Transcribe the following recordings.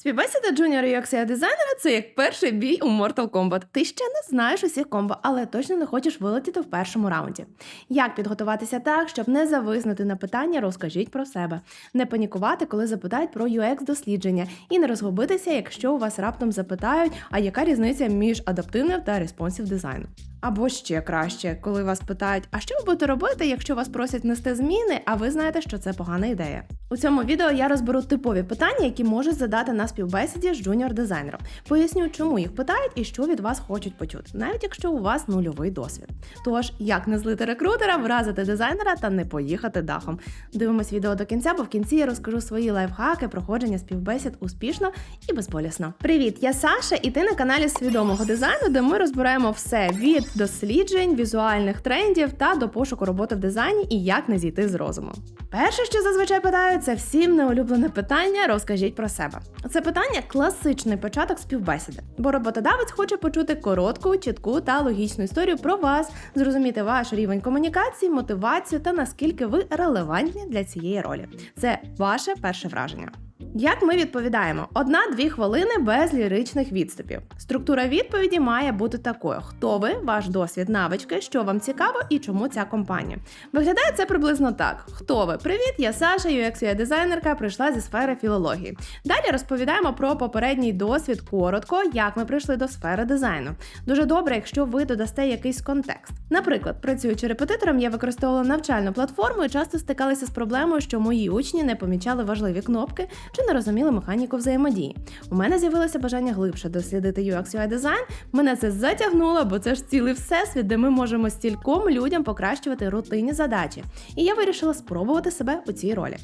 Співбесіда Junior UX дизайнера це як перший бій у Mortal Kombat. Ти ще не знаєш усіх комбо, але точно не хочеш вилетіти в першому раунді. Як підготуватися так, щоб не зависнути на питання, розкажіть про себе, не панікувати, коли запитають про UX дослідження, і не розгубитися, якщо у вас раптом запитають, а яка різниця між адаптивним та респонсів дизайну. Або ще краще, коли вас питають, а що ви будете робити, якщо вас просять внести зміни, а ви знаєте, що це погана ідея. У цьому відео я розберу типові питання, які можуть задати на співбесіді з джуніор дизайнером. Поясню, чому їх питають і що від вас хочуть почути, навіть якщо у вас нульовий досвід. Тож, як не злити рекрутера, вразити дизайнера та не поїхати дахом. Дивимось відео до кінця, бо в кінці я розкажу свої лайфхаки проходження співбесід успішно і безболісно. Привіт, я Саша, і ти на каналі свідомого дизайну, де ми розбираємо все від досліджень, візуальних трендів та до пошуку роботи в дизайні і як не зійти з розуму. Перше, що зазвичай питають, це всім неулюблене питання. Розкажіть про себе. Це питання класичний початок співбесіди, бо роботодавець хоче почути коротку, чітку та логічну історію про вас, зрозуміти ваш рівень комунікації, мотивацію та наскільки ви релевантні для цієї ролі. Це ваше перше враження. Як ми відповідаємо? Одна-дві хвилини без ліричних відступів. Структура відповіді має бути такою: хто ви, ваш досвід, навички, що вам цікаво і чому ця компанія. Виглядає це приблизно так: хто ви? Привіт, я Саша, UX UI дизайнерка, прийшла зі сфери філології. Далі розповідаємо про попередній досвід коротко, як ми прийшли до сфери дизайну. Дуже добре, якщо ви додасте якийсь контекст. Наприклад, працюючи репетитором, я використовувала навчальну платформу і часто стикалася з проблемою, що мої учні не помічали важливі кнопки чи не розуміли механіку взаємодії. У мене з'явилося бажання глибше дослідити UX UI дизайн. Мене це затягнуло, бо це ж цілий всесвіт, де ми можемо стільком людям покращувати рутинні задачі. І я вирішила спробувати себе у цій ролі.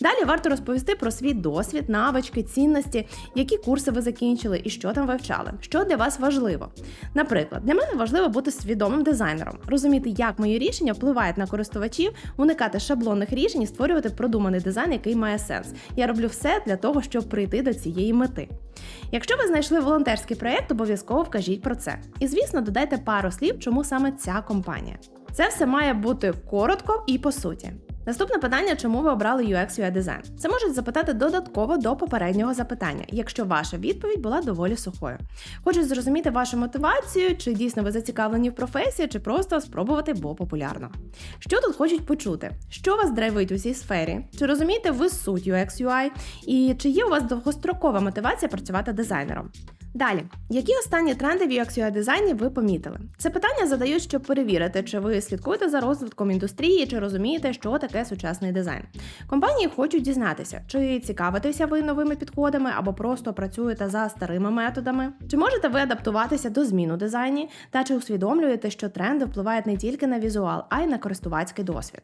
Далі варто розповісти про свій досвід, навички, цінності, які курси ви закінчили і що там вивчали, що для вас важливо. Наприклад, для мене важливо бути свідомим дизайнером, розуміти, як мої рішення впливають на користувачів, уникати шаблонних рішень і створювати продуманий дизайн, який має сенс. Я роблю все для того, щоб прийти до цієї мети. Якщо ви знайшли волонтерський проєкт, обов'язково вкажіть про це. І звісно, додайте пару слів, чому саме ця компанія. Це все має бути коротко і по суті. Наступне питання, чому ви обрали UX UI дизайн? Це можуть запитати додатково до попереднього запитання, якщо ваша відповідь була доволі сухою. Хочуть зрозуміти вашу мотивацію, чи дійсно ви зацікавлені в професії, чи просто спробувати, бо популярно. Що тут хочуть почути? Що вас драйвить у цій сфері? Чи розумієте ви суть UX UI? І чи є у вас довгострокова мотивація працювати дизайнером? Далі, які останні тренди в UX UI дизайні ви помітили? Це питання задають, щоб перевірити, чи ви слідкуєте за розвитком індустрії, чи розумієте, що таке сучасний дизайн. Компанії хочуть дізнатися, чи цікавитеся ви новими підходами або просто працюєте за старими методами, чи можете ви адаптуватися до змін у дизайні, та чи усвідомлюєте, що тренди впливають не тільки на візуал, а й на користувацький досвід.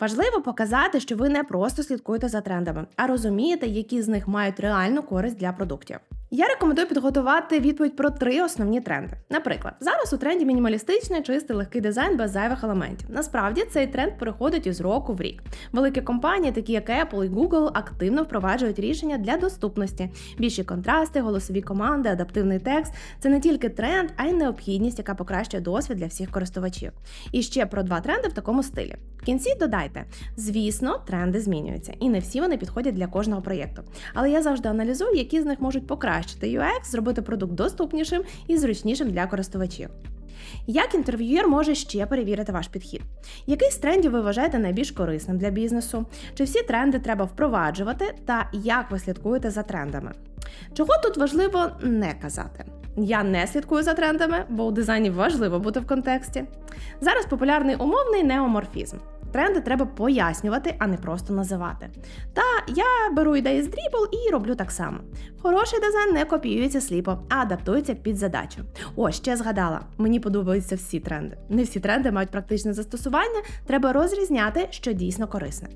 Важливо показати, що ви не просто слідкуєте за трендами, а розумієте, які з них мають реальну користь для продуктів. Я рекомендую підготувати відповідь про три основні тренди. Наприклад, зараз у тренді мінімалістичний, чистий легкий дизайн без зайвих елементів. Насправді цей тренд переходить із року в рік. Великі компанії, такі як Apple і Google, активно впроваджують рішення для доступності. Більші контрасти, голосові команди, адаптивний текст це не тільки тренд, а й необхідність, яка покращує досвід для всіх користувачів. І ще про два тренди в такому стилі. В кінці додайте: звісно, тренди змінюються, і не всі вони підходять для кожного проєкту. Але я завжди аналізую, які з них можуть покращити UX, зробити продукт доступнішим і зручнішим для користувачів. Як інтерв'юєр може ще перевірити ваш підхід? Який з трендів ви вважаєте найбільш корисним для бізнесу? Чи всі тренди треба впроваджувати, та як ви слідкуєте за трендами? Чого тут важливо не казати? Я не слідкую за трендами, бо у дизайні важливо бути в контексті. Зараз популярний умовний неоморфізм. Тренди треба пояснювати, а не просто називати. Та я беру ідеї з дрібл і роблю так само. Хороший дизайн не копіюється сліпо, а адаптується під задачу. О, ще згадала, мені подобаються всі тренди. Не всі тренди мають практичне застосування, треба розрізняти, що дійсно корисне.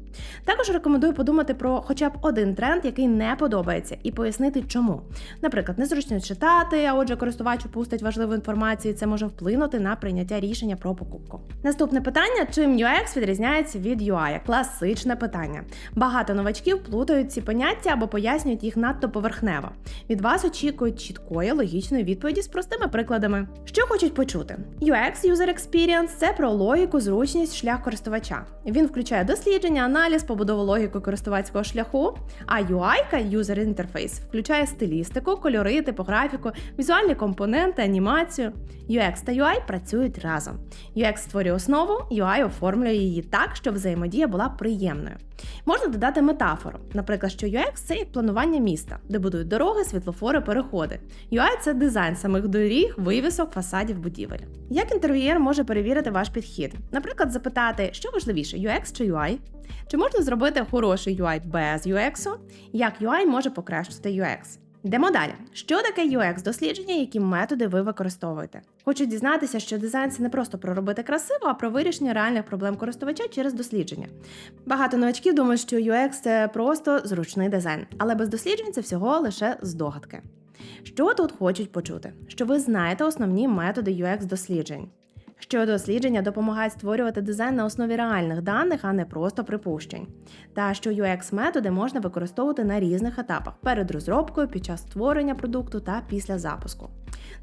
Також рекомендую подумати про хоча б один тренд, який не подобається, і пояснити, чому. Наприклад, незручно читати, а отже, користувач упустить важливу інформацію, і це може вплинути на прийняття рішення про покупку. Наступне питання: чим UX відрізняється від UI? Класичне питання. Багато новачків плутають ці поняття або пояснюють їх надто поверхнево. Від вас очікують чіткої логічної відповіді з простими прикладами. Що хочуть почути? UX User Experience – це про логіку, зручність, шлях користувача. Він включає дослідження, аналіз, побудову логіки користувацького шляху. А UI User Interface включає стилістику, кольори, типографіку, візуальні компоненти, анімацію. UX та UI працюють разом. UX створює основу, UI оформлює її так, щоб взаємодія була приємною. Можна додати метафору, наприклад, що UX – це як планування міста, де будують дороги, світлофори, переходи. UI – це дизайн самих доріг, вивісок, фасадів будівель. Як інтерв'єр може перевірити ваш підхід? Наприклад, запитати, що важливіше, UX чи UI? Чи можна зробити хороший UI без UX? Як UI може покращити UX? Йдемо далі. Що таке UX дослідження, які методи ви використовуєте? Хочу дізнатися, що дизайн це не просто про робити красиво, а про вирішення реальних проблем користувача через дослідження. Багато новачків думають, що UX – це просто зручний дизайн, але без досліджень це всього лише здогадки. Що тут хочуть почути? Що ви знаєте основні методи UX досліджень. Що дослідження допомагають створювати дизайн на основі реальних даних, а не просто припущень. Та що UX-методи можна використовувати на різних етапах перед розробкою, під час створення продукту та після запуску.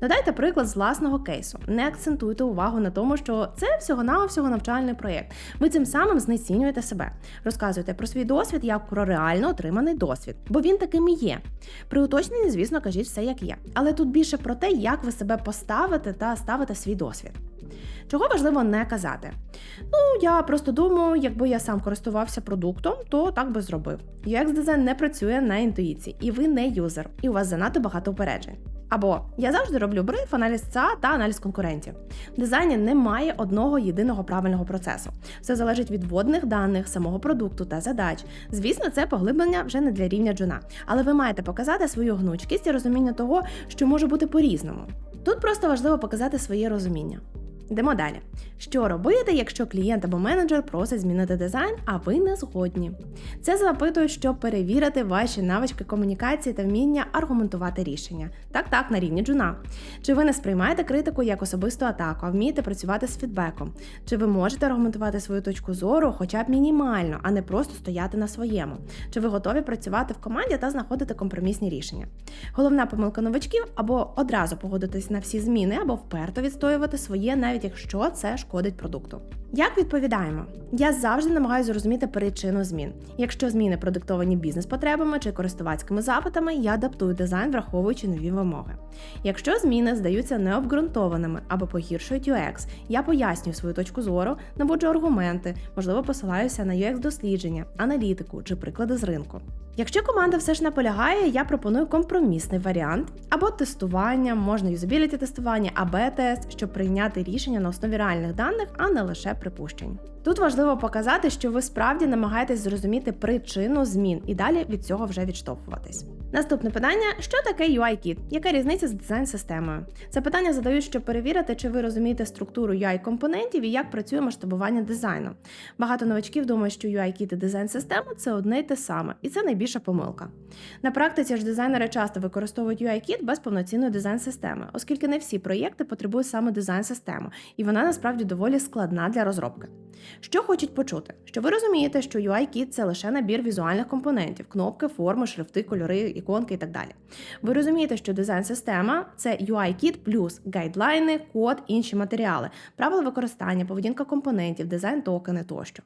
Додайте приклад з власного кейсу. Не акцентуйте увагу на тому, що це всього-навсього навчальний проєкт. Ви цим самим знецінюєте себе. Розказуйте про свій досвід як про реально отриманий досвід, бо він таким і є. При уточненні, звісно, кажіть все як є. Але тут більше про те, як ви себе поставите та ставите свій досвід. Чого важливо не казати? Ну, я просто думаю, якби я сам користувався продуктом, то так би зробив. UX дизайн не працює на інтуїції, і ви не юзер, і у вас занадто багато упереджень. Або я завжди роблю бриф, аналіз ЦА та аналіз конкурентів. В дизайні немає одного єдиного правильного процесу. Все залежить від вводних даних, самого продукту та задач. Звісно, це поглиблення вже не для рівня джуна, але ви маєте показати свою гнучкість і розуміння того, що може бути по-різному. Тут просто важливо показати своє розуміння. Йдемо далі. Що робити, якщо клієнт або менеджер просить змінити дизайн, а ви не згодні? Це запитують, щоб перевірити ваші навички комунікації та вміння аргументувати рішення. Так, так, на рівні джуна. Чи ви не сприймаєте критику як особисту атаку, а вмієте працювати з фідбеком? Чи ви можете аргументувати свою точку зору, хоча б мінімально, а не просто стояти на своєму? Чи ви готові працювати в команді та знаходити компромісні рішення? Головна помилка новачків або одразу погодитись на всі зміни, або вперто відстоювати своє навіть якщо це шкодить продукту. Як відповідаємо? Я завжди намагаюся зрозуміти причину змін. Якщо зміни продиктовані бізнес-потребами чи користувацькими запитами, я адаптую дизайн, враховуючи нові вимоги. Якщо зміни здаються необґрунтованими або погіршують UX, я пояснюю свою точку зору, наводжу аргументи, можливо, посилаюся на UX-дослідження, аналітику чи приклади з ринку. Якщо команда все ж наполягає, я пропоную компромісний варіант або тестування, можна юзабіліті тестування, аб тест, щоб прийняти рішення на основі реальних даних, а не лише припущень. Тут важливо показати, що ви справді намагаєтесь зрозуміти причину змін і далі від цього вже відштовхуватись. Наступне питання: що таке UI-кіт? Яка різниця з дизайн-системою? Це питання задають, щоб перевірити, чи ви розумієте структуру UI-компонентів і як працює масштабування дизайну. Багато новачків думають, що UI-кіт і дизайн-система це одне й те саме, і це найбільша помилка. На практиці ж дизайнери часто використовують UI-кіт без повноцінної дизайн-системи, оскільки не всі проєкти потребують саме дизайн-систему, і вона насправді доволі складна для розробки. Що хочуть почути? Що ви розумієте, що UI-кіт – це лише набір візуальних компонентів, кнопки, форми, шрифти, кольори, іконки і так далі. Ви розумієте, що дизайн-система це UI-кіт плюс гайдлайни, код, інші матеріали, правила використання, поведінка компонентів, дизайн токени тощо.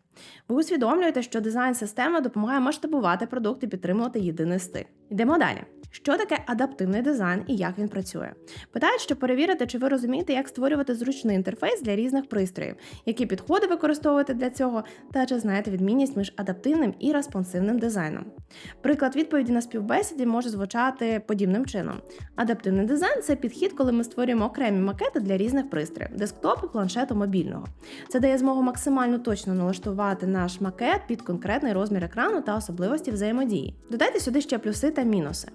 Ви усвідомлюєте, що дизайн-система допомагає масштабувати продукт і підтримувати єдиний стиль. Йдемо далі. Що таке адаптивний дизайн і як він працює? Питають, щоб перевірити, чи ви розумієте, як створювати зручний інтерфейс для різних пристроїв, які підходи використовувати для цього, та чи знаєте відмінність між адаптивним і респонсивним дизайном. Приклад відповіді на співбесіді може звучати подібним чином: адаптивний дизайн це підхід, коли ми створюємо окремі макети для різних пристроїв десктопу, планшету, мобільного. Це дає змогу максимально точно налаштувати наш макет під конкретний розмір екрану та особливості взаємодії. Додайте сюди ще плюси та мінуси.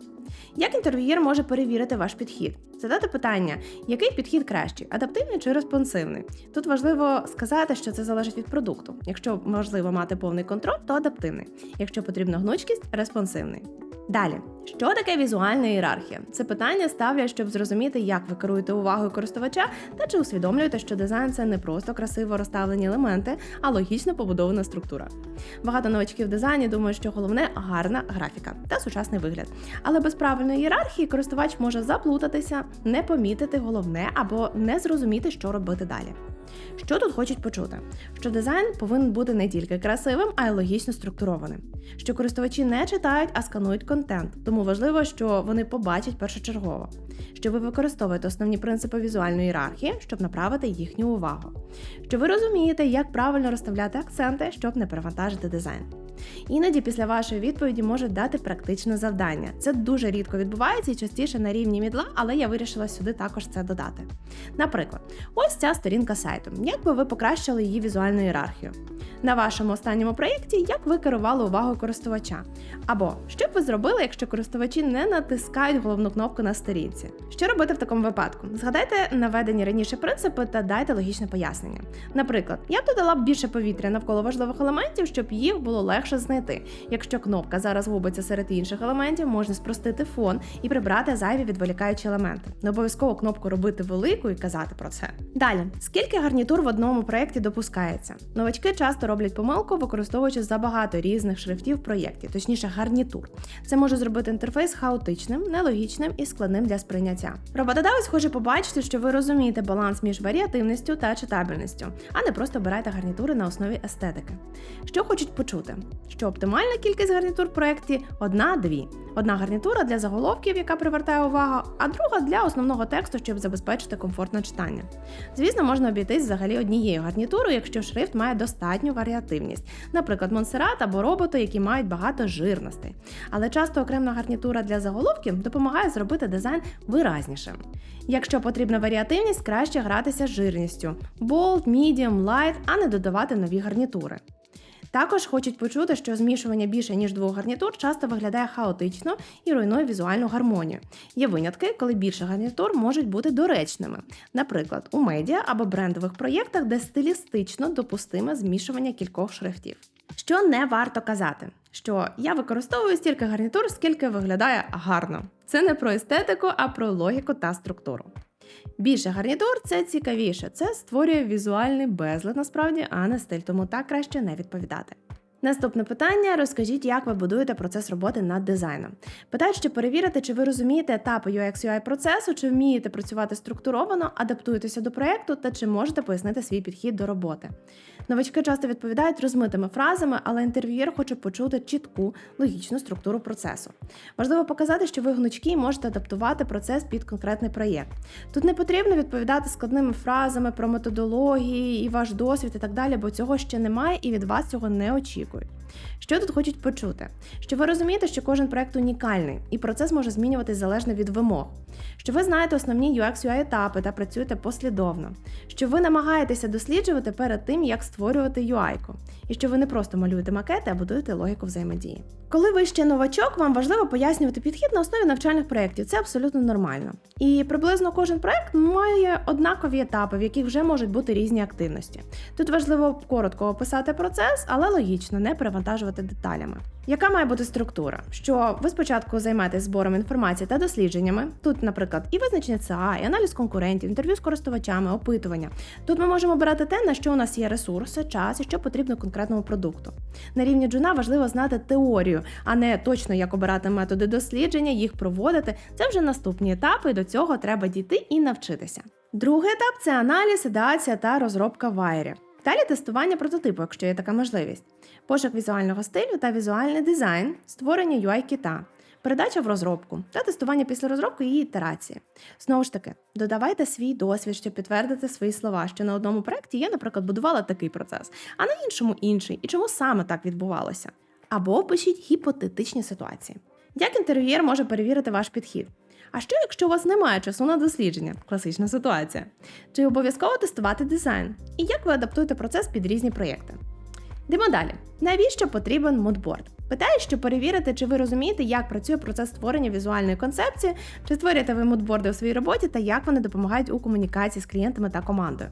Як інтерв'юєр може перевірити ваш підхід? Задати питання, який підхід кращий, адаптивний чи респонсивний? Тут важливо сказати, що це залежить від продукту. Якщо можливо мати повний контроль, то адаптивний. Якщо потрібна гнучкість респонсивний. Далі, Що таке візуальна ієрархія? Це питання ставлять, щоб зрозуміти, як ви керуєте увагою користувача, та чи усвідомлюєте, що дизайн це не просто красиво розставлені елементи, а логічно побудована структура. Багато новачків в дизайні думають, що головне гарна графіка та сучасний вигляд. Але без правильної ієрархії користувач може заплутатися, не помітити головне або не зрозуміти, що робити далі. Що тут хочуть почути? Що дизайн повинен бути не тільки красивим, а й логічно структурованим. Що користувачі не читають, а сканують контент, тому важливо, що вони побачать першочергово. Що ви використовуєте основні принципи візуальної ієрархії, щоб направити їхню увагу. Що ви розумієте, як правильно розставляти акценти, щоб не перевантажити дизайн. Іноді після вашої відповіді можуть дати практичне завдання. Це дуже рідко відбувається і частіше на рівні мідла, але я вирішила сюди також це додати. Наприклад, ось ця сторінка сайту. Як би ви покращили її візуальну ієрархію? На вашому останньому проєкті, як ви керували увагою користувача? Або що б ви зробили, якщо користувачі не натискають головну кнопку на сторінці? Що робити в такому випадку? Згадайте наведені раніше принципи та дайте логічне пояснення. Наприклад, я б додала б більше повітря навколо важливих елементів, щоб їх було легше знайти. Якщо кнопка зараз губиться серед інших елементів, можна спростити фон і прибрати зайві відволікаючі елементи. Не обов'язково кнопку робити великою і казати про це. Далі, скільки гарнітур в одному проєкті допускається? Новачки часто роблять помилку, використовуючи забагато різних шрифтів в проєкті, точніше гарнітур. Це може зробити інтерфейс хаотичним, нелогічним і складним для сприйняття. Роботодавець хоче побачити, що ви розумієте баланс між варіативністю та читабельністю, а не просто обираєте гарнітури на основі естетики. Що хочуть почути? Що оптимальна кількість гарнітур в проєкті одна-дві. Одна гарнітура для заголовків, яка привертає увагу, а друга для основного тексту, щоб забезпечити комфортне читання. Звісно, можна обійтись взагалі однією гарнітурою, якщо шрифт має достатню варіативність, наприклад, Монсеррат або роботи, які мають багато жирностей. Але часто окрема гарнітура для заголовків допомагає зробити дизайн виразнішим. Якщо потрібна варіативність, краще гратися з жирністю bold, medium, light, а не додавати нові гарнітури. Також хочуть почути, що змішування більше ніж двох гарнітур часто виглядає хаотично і руйнує візуальну гармонію. Є винятки, коли більше гарнітур можуть бути доречними, наприклад, у медіа або брендових проєктах, де стилістично допустиме змішування кількох шрифтів. Що не варто казати, що я використовую стільки гарнітур, скільки виглядає гарно. Це не про естетику, а про логіку та структуру. Більше гарнітур це цікавіше. Це створює візуальний безлад насправді, а не стиль, тому так краще не відповідати. Наступне питання: розкажіть, як ви будуєте процес роботи над дизайном. Питають, щоб перевірити, чи ви розумієте етапи UX UI процесу, чи вмієте працювати структуровано, адаптуєтеся до проєкту та чи можете пояснити свій підхід до роботи. Новачки часто відповідають розмитими фразами, але інтерв'юєр хоче почути чітку логічну структуру процесу. Важливо показати, що ви гнучкі і можете адаптувати процес під конкретний проєкт. Тут не потрібно відповідати складними фразами про методології і ваш досвід і так далі, бо цього ще немає і від вас цього не очікують. Що тут хочуть почути? Що ви розумієте, що кожен проект унікальний, і процес може змінюватись залежно від вимог. Що ви знаєте основні UX UI етапи та працюєте послідовно, що ви намагаєтеся досліджувати перед тим, як створювати UI-ку, і що ви не просто малюєте макети, а будуєте логіку взаємодії. Коли ви ще новачок, вам важливо пояснювати підхід на основі навчальних проєктів. Це абсолютно нормально. І приблизно кожен проєкт має однакові етапи, в яких вже можуть бути різні активності. Тут важливо коротко описати процес, але логічно не перевантажувати деталями. Яка має бути структура? Що ви спочатку займаєтесь збором інформації та дослідженнями? Тут, наприклад, і визначення ЦА, і аналіз конкурентів, інтерв'ю з користувачами, опитування. Тут ми можемо обирати те, на що у нас є ресурси, час і що потрібно конкретному продукту. На рівні джуна важливо знати теорію, а не точно як обирати методи дослідження, їх проводити. Це вже наступні етапи, і до цього треба дійти і навчитися. Другий етап це аналіз, ідеація та розробка вайрів. Далі тестування прототипу, якщо є така можливість, пошук візуального стилю та візуальний дизайн, створення UI-кіта, передача в розробку та тестування після розробки і ітерації. Знову ж таки, додавайте свій досвід, щоб підтвердити свої слова, що на одному проєкті я, наприклад, будувала такий процес, а на іншому інший, і чому саме так відбувалося. Або пишіть гіпотетичні ситуації. Як інтерв'єр може перевірити ваш підхід? А що, якщо у вас немає часу на дослідження? Класична ситуація. Чи обов'язково тестувати дизайн? І як ви адаптуєте процес під різні проєкти? Йдемо далі. Навіщо потрібен мудборд? Питаю, щоб перевірити, чи ви розумієте, як працює процес створення візуальної концепції, чи створюєте ви мудборди у своїй роботі та як вони допомагають у комунікації з клієнтами та командою.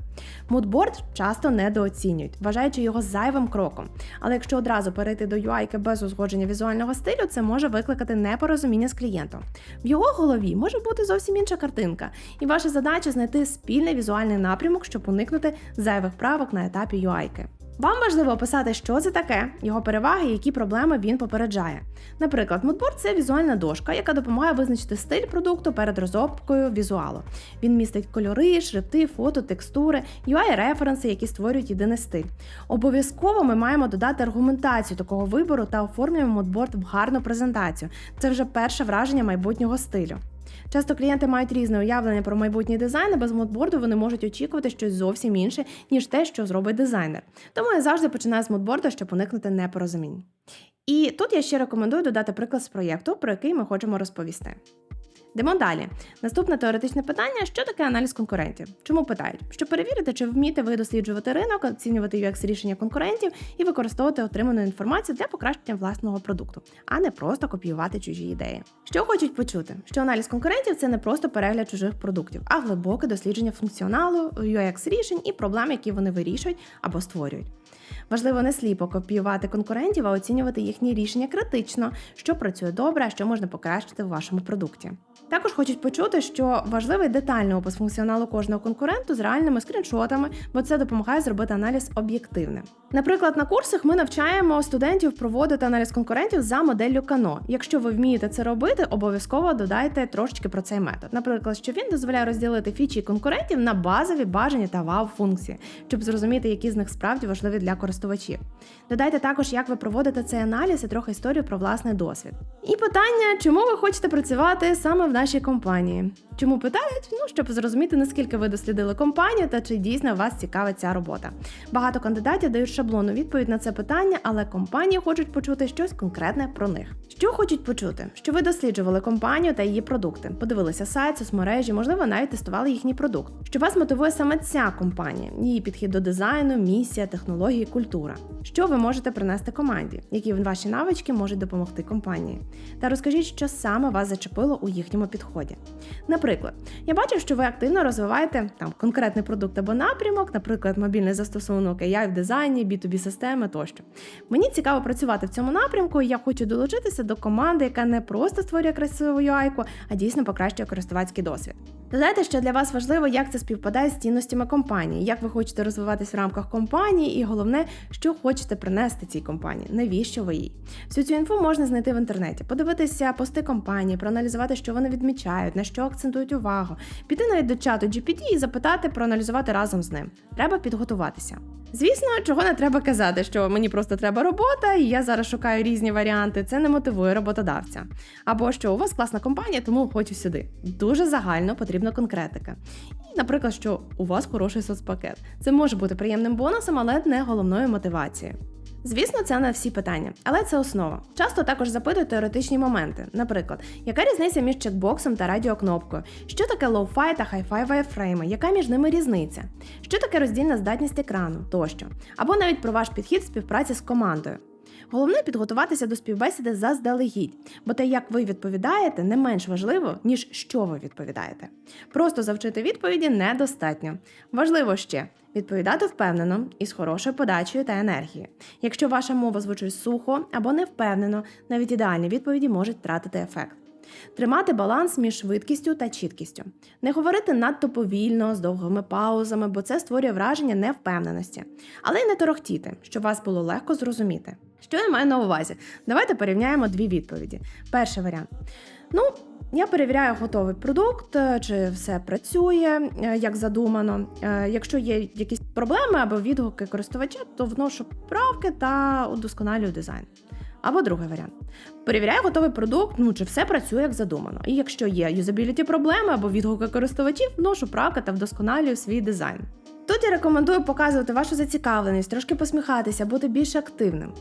Мудборд часто недооцінюють, вважаючи його зайвим кроком. Але якщо одразу перейти до UI без узгодження візуального стилю, це може викликати непорозуміння з клієнтом. В його голові може бути зовсім інша картинка, і ваша задача знайти спільний візуальний напрямок, щоб уникнути зайвих правок на етапі UI. Вам важливо описати, що це таке, його переваги які проблеми він попереджає. Наприклад, мудборд це візуальна дошка, яка допомагає визначити стиль продукту перед розробкою візуалу. Він містить кольори, шрифти, фото, текстури, UI-референси, які створюють єдиний стиль. Обов'язково ми маємо додати аргументацію такого вибору та оформлюємо мудборд в гарну презентацію. Це вже перше враження майбутнього стилю. Часто клієнти мають різне уявлення про майбутній дизайн, а без модборду вони можуть очікувати щось зовсім інше, ніж те, що зробить дизайнер. Тому я завжди починаю з модборду, щоб уникнути непорозумінь. І тут я ще рекомендую додати приклад з проєкту, про який ми хочемо розповісти. Йдемо далі. Наступне теоретичне питання: що таке аналіз конкурентів? Чому питають? Щоб перевірити, чи вмієте ви досліджувати ринок, оцінювати UX рішення конкурентів і використовувати отриману інформацію для покращення власного продукту, а не просто копіювати чужі ідеї. Що хочуть почути? Що аналіз конкурентів це не просто перегляд чужих продуктів, а глибоке дослідження функціоналу, UX рішень і проблем, які вони вирішують або створюють. Важливо не сліпо копіювати конкурентів, а оцінювати їхні рішення критично, що працює добре, а що можна покращити в вашому продукті. Також хочуть почути, що важливий детальний опис функціоналу кожного конкуренту з реальними скріншотами, бо це допомагає зробити аналіз об'єктивним. Наприклад, на курсах ми навчаємо студентів проводити аналіз конкурентів за моделлю Кано. Якщо ви вмієте це робити, обов'язково додайте трошечки про цей метод. Наприклад, що він дозволяє розділити фічі конкурентів на базові бажання та вау-функції, щоб зрозуміти, які з них справді важливі для користувачів. Додайте також, як ви проводите цей аналіз і трохи історію про власний досвід. І питання, чому ви хочете працювати саме в нашій компанії? Чому питають? Ну, щоб зрозуміти, наскільки ви дослідили компанію та чи дійсно вас цікавить ця робота. Багато кандидатів дають шаблонну відповідь на це питання, але компанії хочуть почути щось конкретне про них. Що хочуть почути? Що ви досліджували компанію та її продукти, подивилися сайт, соцмережі, можливо, навіть тестували їхній продукт. Що вас мотивує саме ця компанія, її підхід до дизайну, місія, технології, культура. Що ви можете принести команді, які ваші навички можуть допомогти компанії? Та розкажіть, що саме вас зачепило у їхньому підході. Наприклад, я бачив, що ви активно розвиваєте там конкретний продукт або напрямок, наприклад, мобільний застосунок AI в дизайні, B2B системи тощо. Мені цікаво працювати в цьому напрямку, і я хочу долучитися до команди, яка не просто створює красиву UI, а дійсно покращує користувацький досвід. Додайте, що для вас важливо, як це співпадає з цінностями компанії, як ви хочете розвиватись в рамках компанії, і головне, що хочете принести цій компанії, навіщо ви їй. Всю цю інфу можна знайти в інтернеті, подивитися пости компанії, проаналізувати, що вони відмічають, на що акцентують увагу, піти навіть до чату GPT і запитати, проаналізувати разом з ним. Треба підготуватися. Звісно, чого не треба казати, що мені просто треба робота, і я зараз шукаю різні варіанти. Це не мотивує роботодавця. Або що у вас класна компанія, тому хочу сюди. Дуже загально потрібна конкретика. І, наприклад, що у вас хороший соцпакет. Це може бути приємним бонусом, але не головною мотивацією. Звісно, це не всі питання, але це основа. Часто також запитують теоретичні моменти. Наприклад, яка різниця між чекбоксом та радіокнопкою? Що таке лоу-фай та хай-фай вайфрейми? Яка між ними різниця? Що таке роздільна здатність екрану тощо? Або навіть про ваш підхід в співпраці з командою. Головне підготуватися до співбесіди заздалегідь, бо те, як ви відповідаєте, не менш важливо, ніж що ви відповідаєте. Просто завчити відповіді недостатньо. Важливо ще відповідати впевнено і з хорошою подачею та енергією. Якщо ваша мова звучить сухо або невпевнено, навіть ідеальні відповіді можуть втратити ефект. Тримати баланс між швидкістю та чіткістю, не говорити надто повільно, з довгими паузами, бо це створює враження невпевненості, але й не торохтіти, щоб вас було легко зрозуміти. Що я маю на увазі? Давайте порівняємо дві відповіді. Перший варіант. Ну, я перевіряю готовий продукт, е, чи все працює е, як задумано. Е, Якщо є якісь проблеми або відгуки користувача, то вношу правки та удосконалюю дизайн. Або другий варіант. Перевіряю готовий продукт, ну чи все працює як задумано. І якщо є юзабіліті проблеми або відгуки користувачів, вношу правки та вдосконалюю свій дизайн. Тут я рекомендую показувати вашу зацікавленість, трошки посміхатися, бути більш активним.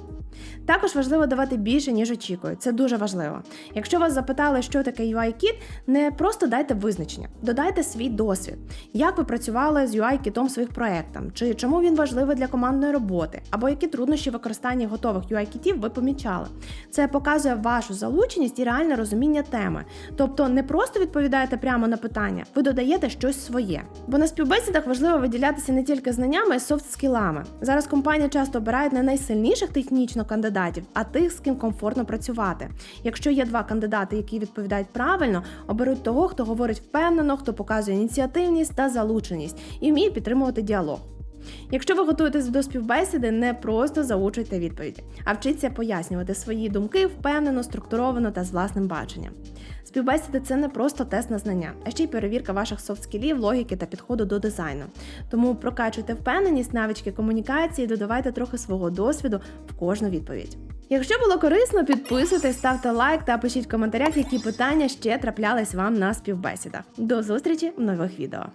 Також важливо давати більше, ніж очікують. Це дуже важливо. Якщо вас запитали, що таке UI-кіт, не просто дайте визначення, додайте свій досвід. Як ви працювали з UI-кітом своїх проєктах, чи чому він важливий для командної роботи, або які труднощі використання готових UI-кітів ви помічали. Це показує вашу залученість і реальне розуміння теми. Тобто не просто відповідаєте прямо на питання, ви додаєте щось своє. Бо на співбесідах важливо виділятися не тільки знаннями, а й софт-скілами. Зараз компанії часто обирають не найсильніших технічно кандидатів, а тих, з ким комфортно працювати. Якщо є два кандидати, які відповідають правильно, оберуть того, хто говорить впевнено, хто показує ініціативність та залученість і вміє підтримувати діалог. Якщо ви готуєтесь до співбесіди, не просто заучуйте відповіді, а вчіться пояснювати свої думки впевнено, структуровано та з власним баченням. Співбесіди це не просто тест на знання, а ще й перевірка ваших софт-скілів, логіки та підходу до дизайну. Тому прокачуйте впевненість, навички комунікації, додавайте трохи свого досвіду в кожну відповідь. Якщо було корисно, підписуйтесь, ставте лайк та пишіть в коментарях, які питання ще траплялись вам на співбесідах. До зустрічі в нових відео.